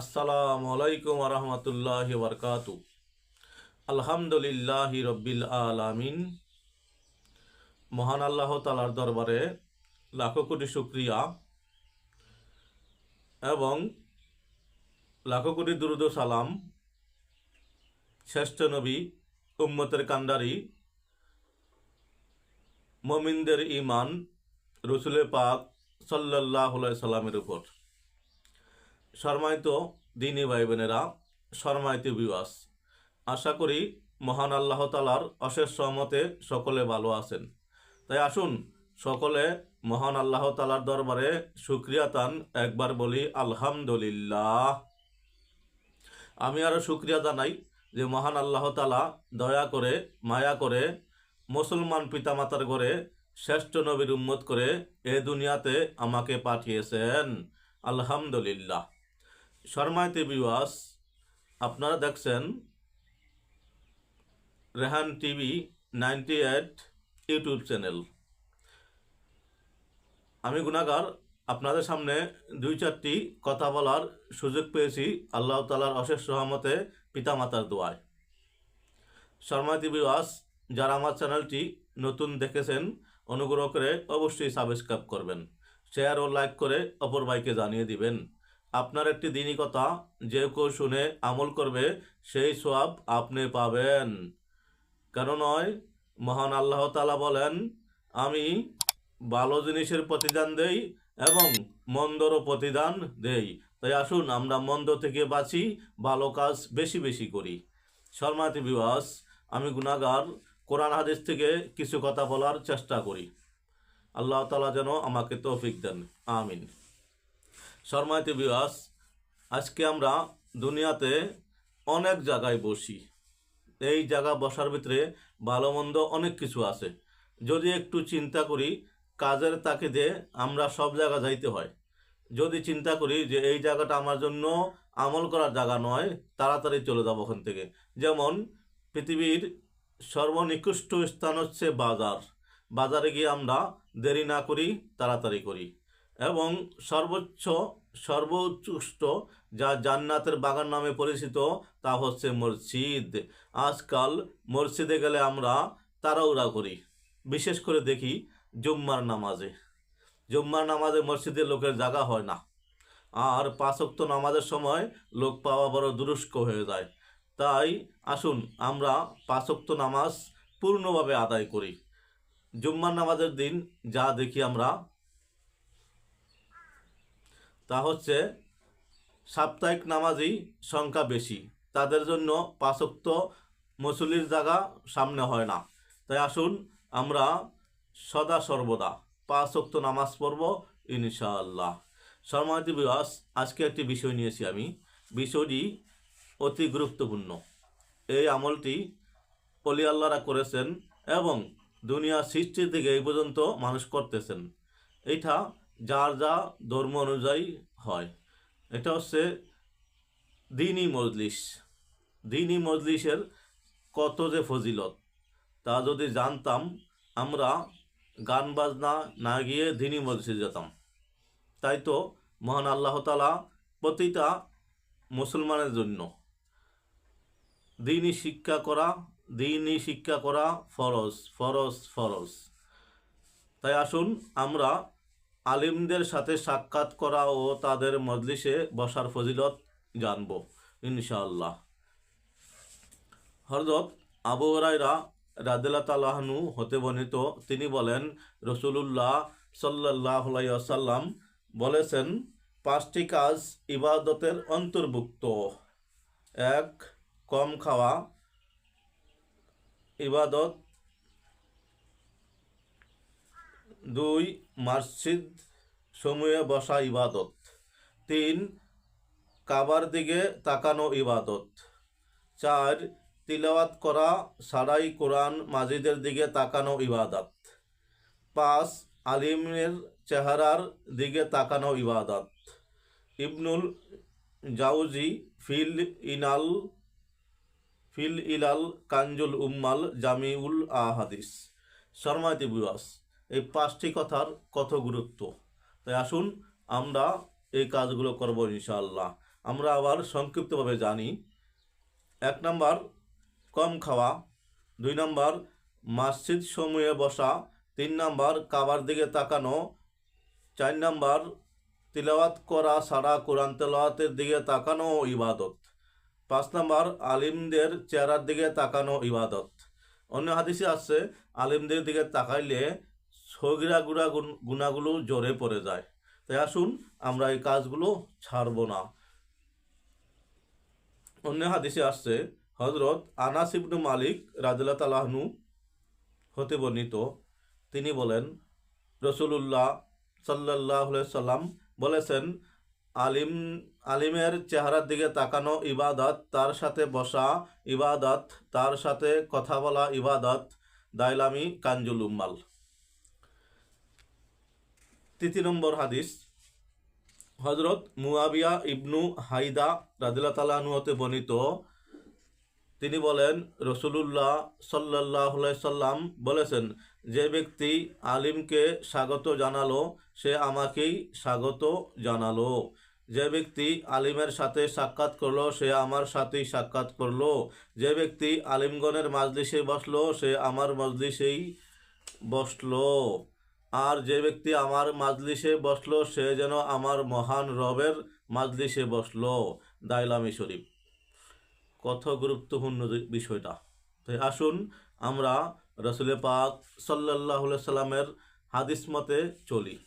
আসসালামু আলাইকুম রহমতুল্লাহ বরকাতু আলহামদুলিল্লাহ রব্বিল আলামিন। মহান আল্লাহ তালার দরবারে লাখো কোটি শুক্রিয়া এবং লাখো কোটি দুরুদ সালাম শ্রেষ্ঠ নবী, উম্মতের কান্ডারি মমিনদের ইমান রসুলে পাক সাল্লাহ সাল্লামের উপর। সম্মানিত দিনী ভাই বোনেরা সম্মানিত বিবাস আশা করি মহান আল্লাহ তালার অশেষ সহমতে সকলে ভালো আছেন। তাই আসুন সকলে মহান আল্লাহ তালার দরবারে সুক্রিয়া তান একবার বলি আলহামদুলিল্লাহ। আমি আরও সুক্রিয়া জানাই যে মহান আল্লাহ তালা দয়া করে, মায়া করে মুসলমান পিতামাতার ঘরে শ্রেষ্ঠ নবীর উম্মত করে এ দুনিয়াতে আমাকে পাঠিয়েছেন। আলহামদুলিল্লাহ। শর্মাইতে বিওয়াস আপনারা দেখছেন Rehan TV ninety eight YouTube channel. আমি গুণাগার, আপনাদের সামনে দুই চারটি কথা বলার সুযোগ পেয়েছি আল্লাহ তালার অশেষ সহমতে পিতামাতার দোয়ায়। শর্মাইতে বিওয়াস যারা আমার চ্যানেলটি নতুন দেখেছেন, অনুগ্রহ করে অবশ্যই সাবস্ক্রাইব করবেন। শেয়ার ও লাইক করে অপর ভাইকে জানিয়ে দিবেন। আপনার একটি দিনই কথা যে কেউ শুনে আমল করবে, সেই সব আপনি পাবেন। কেন নয়? মহান আল্লাহ তালা বলেন, আমি ভালো জিনিসের প্রতিদান দেই এবং মন্দরও প্রতিদান দেই। তাই আসুন, আমরা মন্দ থেকে বাঁচি, ভালো কাজ বেশি বেশি করি। শর্মাতি বিবাস আমি গুণাগার কোরআন হাদিস থেকে কিছু কথা বলার চেষ্টা করি। আল্লাহ তালা যেন আমাকে তৌফিক দেন। আমিন। শর্মাইতে বিবাস আজকে আমরা দুনিয়াতে অনেক জায়গায় বসি। এই জায়গা বসার ভিতরে ভালো মন্দ অনেক কিছু আছে। যদি একটু চিন্তা করি, কাজের তাকিদে আমরা সব জায়গা যাইতে হয়। যদি চিন্তা করি যে এই জায়গাটা আমার জন্য আমল করার জায়গা নয়, তাড়াতাড়ি চলে যাব ওখান থেকে। যেমন, পৃথিবীর সর্বনিকৃষ্ট স্থান হচ্ছে বাজার। বাজারে গিয়ে আমরা দেরি না করি, তাড়াতাড়ি করি। এবং সর্বোচ্চ, সর্বোৎকৃষ্ট, যা জান্নাতের বাগান নামে পরিচিত, তা হচ্ছে মসজিদ। আজকাল মসজিদে গেলে আমরা তাড়াউড়া করি, বিশেষ করে দেখি জুম্মার নামাজে। জুম্মার নামাজে মসজিদে লোকের জায়গা হয় না। আর পাঁচক্ত নামাজের সময় লোক পাওয়া বড় দুরস্ক হয়ে যায়। তাই আসুন, আমরা পাঁচক্ত নামাজ পূর্ণভাবে আদায় করি। জুম্মার নামাজের দিন যা দেখি আমরা তা হচ্ছে সাপ্তাহিক নামাজই সংখ্যা বেশি। তাদের জন্য পাঁচক্ত মুসলির জায়গা সামনে হয় না। তাই আসুন আমরা সদা সর্বদা পাঁচক্ত নামাজ পড়ব ইনশাআল্লাহ। সম্মানিত বিবাস আজকে একটি বিষয় নিয়েছি আমি। বিষয়টি অতি গুরুত্বপূর্ণ। এই আমলটি অলি আল্লাহরা করেছেন এবং দুনিয়া সৃষ্টির দিকে এই পর্যন্ত মানুষ করতেছেন। এটা যার যা ধর্ম অনুযায়ী হয়। এটা হচ্ছে দিনই মজলিস। দিনই মজলিসের কত যে ফজিলত, তা যদি জানতাম, আমরা গান বাজনা না গিয়ে দিনই মজলিসে যেতাম। তাই তো মহান আল্লাহ তালা প্রতিটা মুসলমানের জন্য দিনই শিক্ষা করা দিনই শিক্ষা করা ফরজ ফরজ ফরজ। তাই আসুন আমরা আলিমদের সাথে সাক্ষাৎ করা ও তাদের মজলিসে বসার ফজিলত জানব, ইনশাআল্লাহ। হরজত আবু রায়রা রাদিল্লা তালাহনু হতে বর্ণিত, তিনি বলেন, রসুলুল্লাহ সাল্লাহ সাল্লাম বলেছেন, পাঁচটি কাজ ইবাদতের অন্তর্ভুক্ত। এক, কম খাওয়া। ইবাদত দুই মসজিদ সমূহে বসা ইবাদত। তিন, কাবার দিকে তাকানো ইবাদত। চার, তিলাওয়াত করা সারাই কোরআন মাজিদের দিকে তাকানো ইবাদত। পাঁচ, আলিমের চেহারার দিকে তাকানো ইবাদত। ইবনুল জাউজি ফিল ইনাল, ফিল ইলাল কাঞ্জুল উম্মাল জামিউল আহাদিস। শর্মাতি বিবাস এই পাঁচটি কথার কত গুরুত্ব? তাই আসুন আমরা এই কাজগুলো করব ইনশাআল্লাহ। আমরা আবার সংক্ষিপ্তভাবে জানি। এক নম্বর, কম খাওয়া। দুই নম্বর, মসজিদ সমূহে বসা। তিন নম্বর, কাবার দিকে তাকানো। চার নম্বর, তিলাওয়াত করা সারা কোরআন তেলাওয়াতের দিকে তাকানো ইবাদত। পাঁচ নম্বর, আলিমদের চেহারার দিকে তাকানো ইবাদত। অন্য হাদিসে আছে, আলিমদের দিকে তাকাইলে সগিরা গুড়া গুণাগুলো জোরে পড়ে যায়। তাই আসুন, আমরা এই কাজগুলো ছাড়ব না। অন্য হাদিসে আসছে হজরত আনাস ইবনু মালিক রাজুল্লাহ তালাহনু হতে বর্ণিত, তিনি বলেন, রসুলুল্লাহ সাল্লাহ সাল্লাম বলেছেন, আলিম, আলিমের চেহারার দিকে তাকানো ইবাদত, তার সাথে বসা ইবাদত, তার সাথে কথা বলা ইবাদত দাইলামি কাঞ্জুল উম্মাল তৃতীয় নম্বর হাদিস হজরত মুয়াবিয়া ইবনু হাইদা রাদিল্লা তালাহনু হতে বর্ণিত। তিনি বলেন, রসুলুল্লাহ সাল্লাহ সাল্লাম বলেছেন, যে ব্যক্তি আলিমকে স্বাগত জানালো, সে আমাকেই স্বাগত জানালো। যে ব্যক্তি আলিমের সাথে সাক্ষাৎ করল, সে আমার সাথেই সাক্ষাৎ করল। যে ব্যক্তি আলিমগণের মাজলিসে বসল, সে আমার মজলিসেই বসল। আর যে ব্যক্তি আমার মাজলিসে বসল, সে যেন আমার মহান রবের মাজলিসে বসল। দাইলামি শরীফ। কত গুরুত্বপূর্ণ বিষয়টা। তাই আসুন আমরা রসুল পাক সাল্লাহ সাল্লামের হাদিস মতে চলি।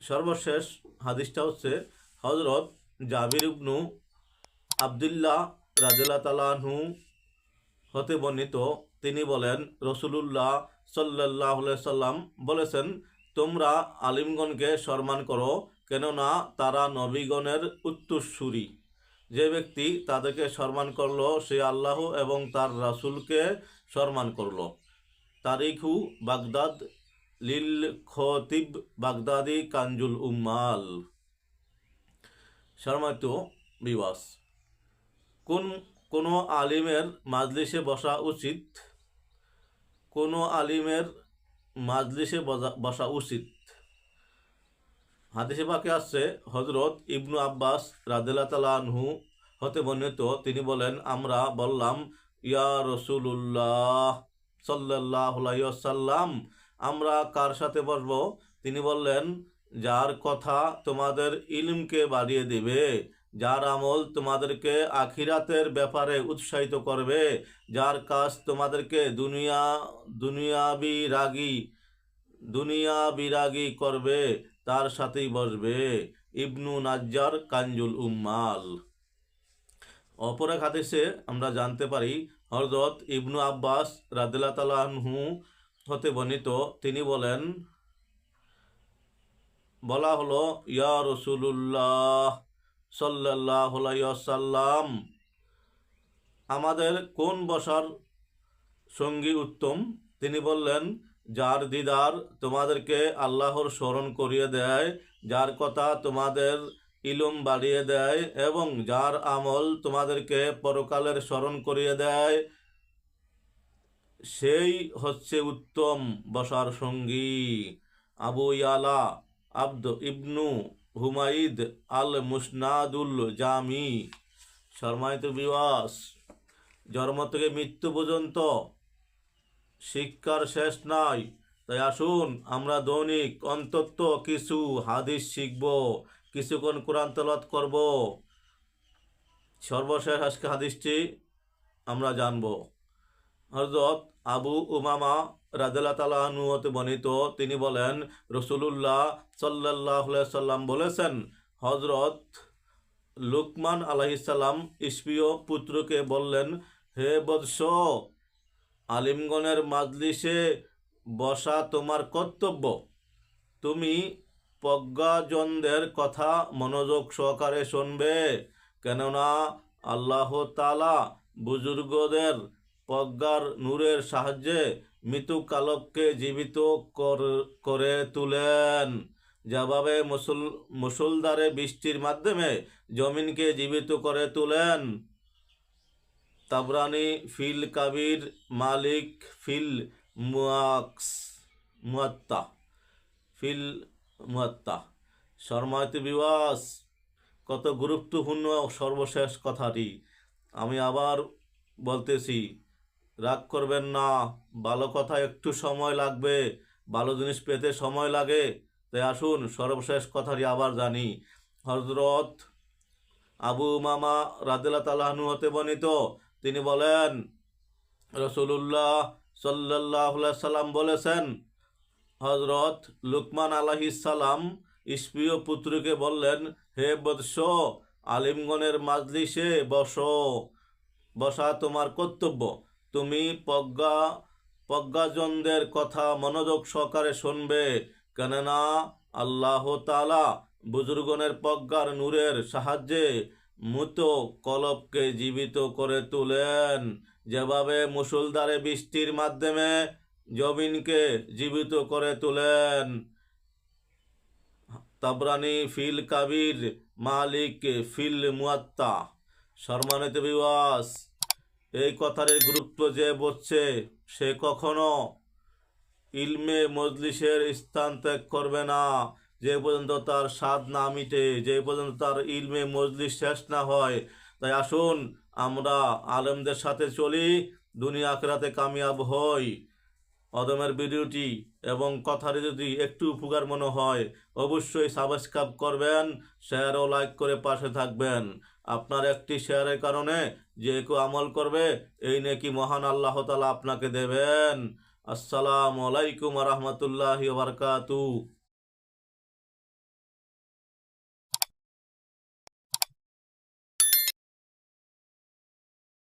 সর্বশেষ হাদিসটা হচ্ছে হজরত জাবির ইবনু আবদুল্লাহ রাজুল্লাহ তালাহু হতে বর্ণিত। তিনি বলেন, রসুলুল্লাহ সাল্লাহ সাল্লাম বলেছেন, তোমরা আলিমগণকে সম্মান করো, কেননা তারা নবীগণের উত্তরসূরি। যে ব্যক্তি তাদেরকে সম্মান করল, সে আল্লাহ এবং তার রাসূলকে সম্মান করল। তারিখু বাগদাদ লিল খতিব বাগদাদি কাঞ্জুল উম্মাল। শর্মাত বিবাস কোন, কোনো আলিমের মাজলিসে বসা উচিত কোনো আলিমের মাজলিসে বসা- উচিত। হাদিসে পাকে আসছে হজরত ইবনু আব্বাস রাদিল্লা তালাহু হতে বর্ণিত, তিনি বলেন, আমরা বললাম, ইয়া রসুল্লাহ সাল্লাহ সাল্লাম আমরা কার সাথে বসবো? তিনি বললেন, যার কথা তোমাদের ইলমকে বাড়িয়ে দিবে যার আমল তোমাদেরকে আখিরাতের ব্যাপারে উৎসাহিত করবে, যার কাজ তোমাদেরকে দুনিয়া, দুনিয়াবি রাগী দুনিয়া বিরাগী করবে, তার সাথেই বসবে ইবনু নাজ্জার কাঞ্জুল উম্মাল। অপর এক আমরা জানতে পারি হরদত ইবনু আব্বাস রাদিল্লা তালাহু হতে বর্ণিত, তিনি বলেন, বলা হলো, ইয়া রসুল্লাহ সাল্লাহ সাল্লাম আমাদের কোন বসার সঙ্গী উত্তম? তিনি বললেন, যার দিদার তোমাদেরকে আল্লাহর স্মরণ করিয়ে দেয়, যার কথা তোমাদের ইলম বাড়িয়ে দেয় এবং যার আমল তোমাদেরকে পরকালের স্মরণ করিয়ে দেয়, সেই হচ্ছে উত্তম বসার সঙ্গী আবু ইয়ালা আব্দ ইবনু হুমাইদ আল মুসনাদুল জামি। শর্মায়িত বিবাস জন্ম থেকে মৃত্যু পর্যন্ত শিক্ষার শেষ নাই। তাই আসুন আমরা দৈনিক অন্তত কিছু হাদিস শিখব, কিছুক্ষণ কোরআন তলত করব। সর্বশেষ আজকে হাদিসটি আমরা জানব। হজরত আবু উমামা রাজা তালাহনু হতে বর্ণিত, তিনি বলেন, রসুলুল্লাহ সাল্লাহ সাল্লাম বলেছেন হজরত লুকমান আলাহিসাল্লাম ইসপিও পুত্রকে বললেন, হে বৎস, আলিমগণের মাজলিসে বসা তোমার কর্তব্য। তুমি প্রজ্ঞাজনদের কথা মনোযোগ সহকারে শুনবে, কেননা আল্লাহ তালা বুজুর্গদের প্রজ্ঞার নূরের সাহায্যে মৃত্যু কালককে জীবিত কর- তুলেন। যেভাবে মুসল, মুসলধারে বৃষ্টির মাধ্যমে জমিনকে জীবিত করে তুলেন। তাবরানি ফিল কাবির মালিক ফিল মুয়াক্স মুয়াত্তা ফিল মুয়াত্তা শর্মায়ত বিবাস কত গুরুত্বপূর্ণ সর্বশেষ কথাটি। আমি আবার বলতেছি রাগ করবেন না। ভালো কথা একটু সময় লাগবে। ভালো জিনিস পেতে সময় লাগে। তাই আসুন, সর্বশেষ কথাটি আবার জানি। হজরত আবু মামা রাদিল্লা তালাহনু হতে বর্ণিত। তিনি বলেন রসুল্লাহ সাল্লাহ সাল্লাম বলেছেন হজরত লুকমান সালাম ইস্পীয় পুত্রকে বললেন, হে বৎস, আলিমগণের মাজলিসে বসো। বসা তোমার কর্তব্য। তুমি প্রজ্ঞা প্রজ্ঞাজনদের কথা মনোযোগ সহকারে শুনবে, কেননা আল্লাহ তালা বুজুর্গনের প্রজ্ঞার নূরের সাহায্যে মৃত কলবকে জীবিত করে তোলেন। যেভাবে মুসুলধারে বৃষ্টির মাধ্যমে জমিনকে জীবিত করে তোলেন। তাবরানি ফিল কাবির মালিক ফিল মুয়াত্তা। সম্মানিত বিবাস এই কথার গুরুত্ব যে বলছে সে কখনো ইলমে মজলিসের স্থান ত্যাগ করবে না। যে পর্যন্ত তার স্বাদ না মিটে, যে পর্যন্ত তার ইলমে মজলিস শেষ না হয়। তাই আসুন, আমরা আলেমদের সাথে চলি, দুনিয়া আখরাতে কামিয়াব হই। অদমের ভিডিওটি এবং কথার যদি একটু উপকার মনে হয়, অবশ্যই সাবস্ক্রাইব করবেন শেয়ার ও লাইক করে পাশে থাকবেন। আপনার একটি শেয়ারের কারণে যে কেউ আমল করবে, এই নাকি মহান আল্লাহ তালা আপনাকে দেবেন। আসসালামু আলাইকুম রহমতুল্লাহ বারকাতু